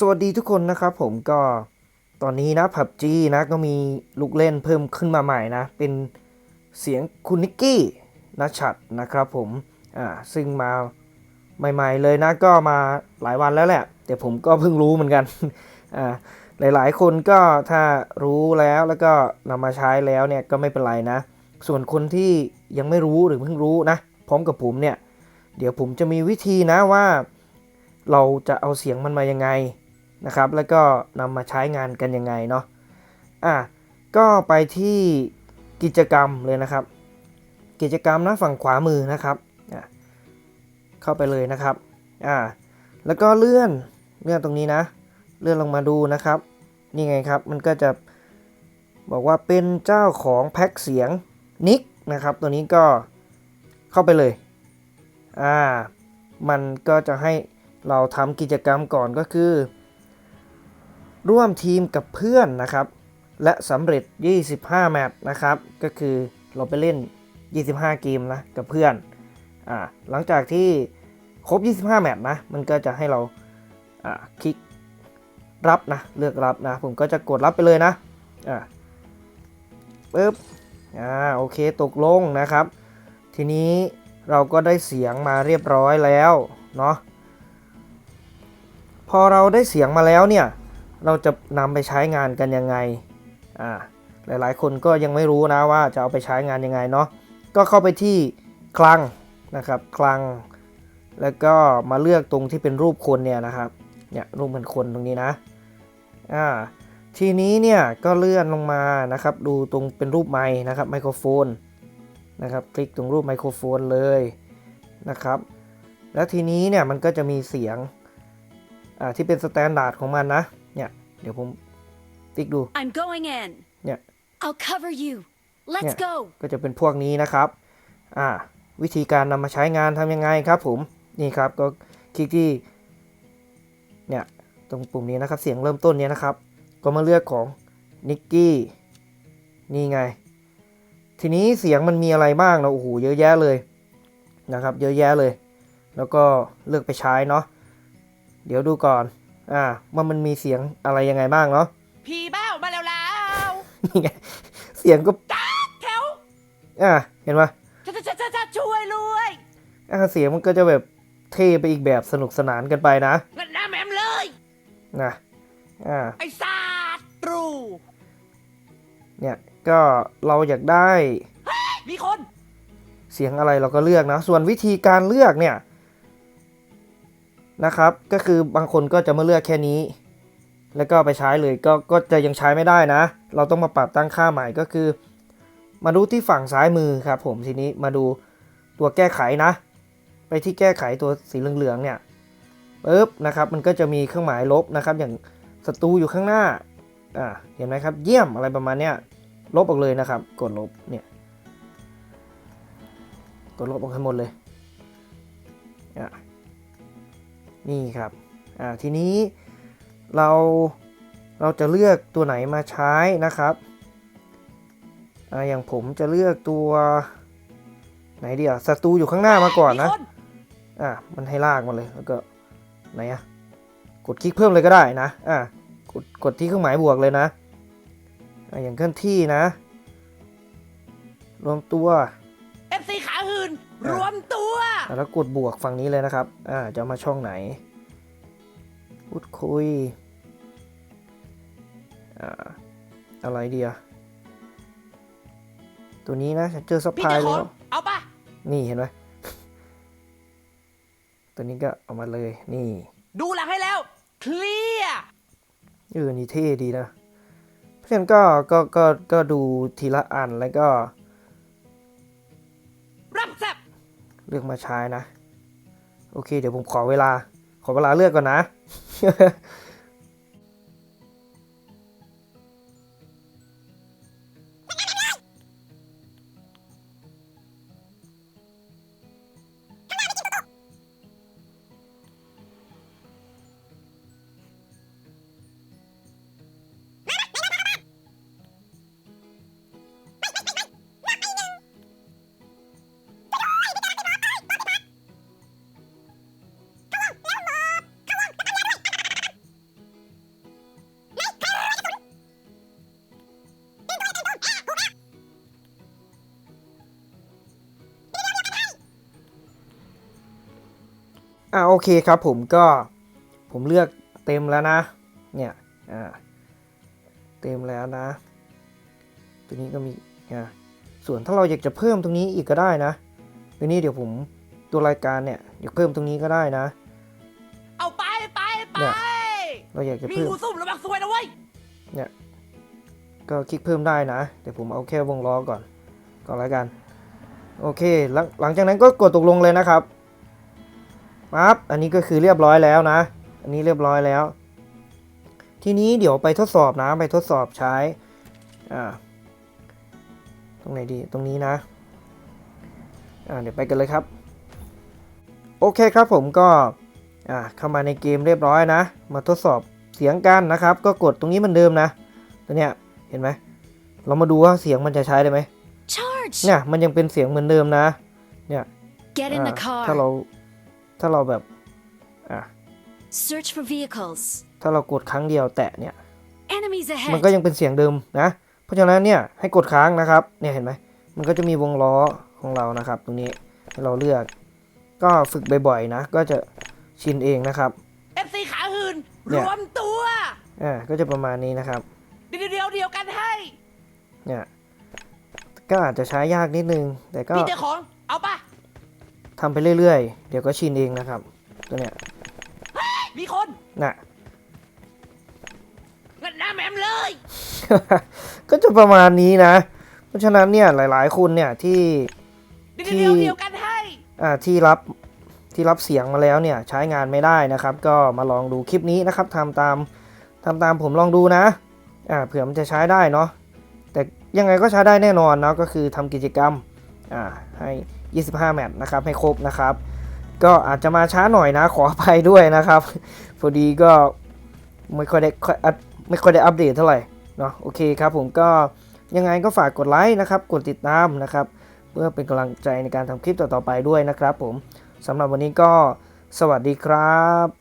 สวัสดีทุกคนนะครับผมก็ตอนนี้นะผับจีนะก็มีลูกเล่นเพิ่มขึ้นมาใหม่นะ เป็นเสียงคุณนิกกี้นัชชัดนะครับผมอ่าซึ่งมาใหม่ ๆ เลยนะก็มาหลายวันแล้วแหละ แต่ผมก็เพิ่งรู้เหมือนกันอ่าหลายๆ คนก็ถ้ารู้แล้วแล้วก็นำมาใช้แล้วเนี่ยก็ไม่เป็นไรนะ ส่วนคนที่ยังไม่รู้หรือเพิ่งรู้นะพร้อมกับผมเนี่ย เดี๋ยวผมจะมีวิธีนะว่า เราจะเอาเสียงมันมายังไง นะครับ แล้วก็นำมาใช้งานกันยังไงเนาะอะก็ไปที่กิจกรรมเลยนะครับ กิจกรรมนะฝั่งขวามือนะครับอะเข้าไปเลยนะครับอ่าแล้วก็เลื่อนเลื่อนตรงนี้นะ เลื่อนลงมาดูนะครับนี่ไงครับมันก็จะบอกว่าเป็นเจ้าของแพ็คเสียงนิกนะครับ ตัวนี้ก็เข้าไปเลยอ่ามันก็จะให้เราทำกิจกรรมก่อนก็คือ ร่วมทีมกับเพื่อนนะครับ และสำเร็จ 25 แมตช์นะครับ ก็คือเราไปเล่น 25 เกมนะกับเพื่อนอ่าหลังจากที่ครบ 25 แมตช์นะ มันก็จะให้เราอ่าคลิกรับนะ เลือกรับนะ ผมก็จะกดรับไปเลยนะอ่าปึ๊บอ่าโอเคตกลงนะครับ ทีนี้เราก็ได้เสียงมาเรียบร้อยแล้วเนาะพอเราได้เสียงมาแล้วเนี่ย เราจะนำไปใช้งานกันยังไงอ่าหลายๆ คนก็ยังไม่รู้นะว่าจะเอาไปใช้งานยังไงเนาะก็เข้าไปที่คลังนะครับคลัง แล้วก็มาเลือกตรงที่เป็นรูปคนเนี่ยนะครับเนี่ยรูปเหมือนคนตรงนี้นะอ่าทีนี้เนี่ยก็เลื่อนลงมานะครับ ดูตรงเป็นรูปไมค์นะครับไมโครโฟนนะครับ คลิกตรงรูปไมโครโฟนเลยนะครับ แล้วทีนี้เนี่ยมันก็จะมีเสียงอ่าที่เป็นสแตนดาร์ดของมันนะ ดี๋ยวผมติ๊กดู I'm going in. เนี่ย I'll cover you. Let's Yeah. go. ก็จะเป็นพวกนี้นะครับ อ่า วิธีการนำมาใช้งานทำยังไงครับผม นี่ครับก็คลิกที่ เนี่ย ตรงปุ่มนี้นะครับ เสียงเริ่มต้นเนี้ยนะครับ ก็มาเลือกของนิกกี้ นี่ไง ทีนี้เสียงมันมีอะไรบ้างเนาะโอ้โห เยอะแยะเลยนะครับ เยอะแยะเลย แล้วก็เลือกไปใช้เนาะ เดี๋ยวดูก่อน อ่าว่ามันมีเสียงอะไรยังไงบ้างเนาะผีบ้ามาแล้วแล้วนี่ไงเสียงก็แถวอ่าเห็นปะจะจะจะจะช่วยรวยอ่าเสียงมันก็จะแบบเท่ไปอีกแบบสนุกสนานกันไปนะงั้นน้าแมมเลยนะอ่าไอ้ซาตรูเนี่ยก็เราอยากได้มีคน เสียงอะไรเราก็เลือกนะ ส่วนวิธีการเลือกเนี่ย นะครับ ก็คือบางคนก็จะมาเลือกแค่นี้ แล้วก็ไปใช้เลยก็ก็จะยังใช้ไม่ได้นะ เราต้องมาปรับตั้งค่าใหม่ก็คือ มาดูที่ฝั่งซ้ายมือครับ ผมทีนี้มาดูตัวแก้ไขนะ ไปที่แก้ไขตัวสีเหลืองๆเนี่ยปึ๊บนะครับมันก็จะมีเครื่องหมายลบนะครับ อย่างศัตรูอยู่ข้างหน้าอ่าเห็นไหมครับ เยี่ยมอะไรประมาณเนี้ยลบออกเลยนะครับ กดลบเนี่ยกดลบออกให้หมดเลยอะ นี่ครับอ่าทีนี้เราเราจะเลือกตัวไหนมาใช้นะครับอ่าอย่างผมจะเลือกตัวไหนเดียวศัตรูอยู่ข้างหน้ามาก่อนนะมีคอะมันให้ลากมาเลยแล้วก็ไหนอะกดคลิกเพิ่มเลยก็ได้นะอะกดกดที่เครื่องหมายบวกเลยนะอะอย่างเคลื่อนที่นะ รวมตัวเอฟซีขาหืนรวมตัวอะ แล้วกดบวกฝั่งนี้เลยนะครับ อ่า จะเอามาช่องไหน พูดคุย อ่า อะไรเดียตัวนี้นะฉันเจอซัพพพี่ลายเจะขแล้องวเอาปะนี่เห็นไหมตัวนี้ก็เอามาเลย นี่ ดูหลังให้แล้ว เคลียร์เออนี่เท่ดีนะ เพราะฉะนั้นก็ ก็ ก็ ก็ดูทีละอันแล้วก็ เลือกมาใช้นะ โอเค เดี๋ยวผมขอเวลา ขอเวลาเลือกก่อนนะ อ่าโอเคครับผมก็ผมเลือกเต็มแล้วนะ เนี่ยอ่าเต็มแล้วนะ ตัวนี้ก็มีอ่าส่วนถ้าเราอยากจะเพิ่มตรงนี้อีกก็ได้นะตัวนี้เดี๋ยวผมตัวรายการเนี่ยอยากเพิ่มตรงนี้ก็ได้นะ เอาไปไปไปเนี่ยเราอยากจะมีเพิ่ม หูซุ่มระวังซวยนะเว้ยก็คลิกเพิ่มได้นะเดี๋ยวผมเอาแค่วงล้อก่อนก่อนแล้วกัน โอเคหลังหลังจากนั้นก็กดตกลงเลยนะครับ ปั๊บ อันนี้ก็คือเรียบร้อยแล้วนะ อันนี้เรียบร้อยแล้ว ทีนี้เดี๋ยวไปทดสอบนะ ไปทดสอบใช้ อ่า ตรงไหนดี ตรงนี้นะ อ่า เดี๋ยวไปกันเลยครับ โอเคครับผมก็ อ่า เข้ามาในเกมเรียบร้อยนะ มาทดสอบเสียงกันนะครับ ก็กดตรงนี้เหมือนเดิมนะ ตัวเนี้ย เห็นไหม เรามาดูว่าเสียงมันจะใช้ได้ไหม Charge! เนี่ย มันยังเป็นเสียงเหมือนเดิมนะ Get in the อ่าถ้า car. เรา ถ้าเราแบบอะ Search for vehicles. ถ้าเรากดครั้งเดียวแตะเนี่ย Enemies มัน ahead. ก็ยังเป็นเสียงเดิมนะ เพราะฉะนั้นเนี่ยให้กดค้างนะครับ เนี่ยเห็นไหม มันก็จะมีวงล้อของเรานะครับ ตรงนี้ให้เราเลือก ก็ฝึกบ่อยๆนะ ก็จะชินเองนะครับเอฟซีขาหืนเนี่รยวมตัวอ่าก็จะประมาณนี้นะครับ เดียวเดียวเดียวกันให้ เนี่ย ก็อาจจะใช้ยากนิดนึง แต่ก็ มีเจ้าของ เอาปะ ทำไปเรื่อยๆ เดี๋ยวก็ชินเองนะครับ ตัวเนี้ยมีคนน่ะงั้นหน้าแหมมเลย ก็จะประมาณนี้นะ เพราะฉะนั้นเนี่ยหลายๆคนเนี่ยที่เดียวเดียวเดียวกันให้อ่าที่รับที่รับเสียงมาแล้วเนี่ยใช้งานไม่ได้นะครับ ก็มาลองดูคลิปนี้นะครับทำตามทำตามผมลองดูนะอ่าเผื่อมันจะใช้ได้เนาะแต่ยังไงก็ใช้ได้แน่นอนเนาะก็คือทำกิจกรรม อ่าให้ 25 แมตช์นะครับให้ครบนะครับ ก็อาจจะมาช้าหน่อยนะขออภัยด้วยนะครับพอดีก็ไม่ค่อยได้ไม่ค่อยได้อัปเดตเท่าไหร่เนาะโอเคครับผมก็ยังไงก็ฝากกดไลค์นะครับ กดติดตามนะครับ เพื่อเป็นกำลังใจในการทำคลิปต่อๆไปด้วยนะครับผมสำหรับวันนี้ก็สวัสดีครับ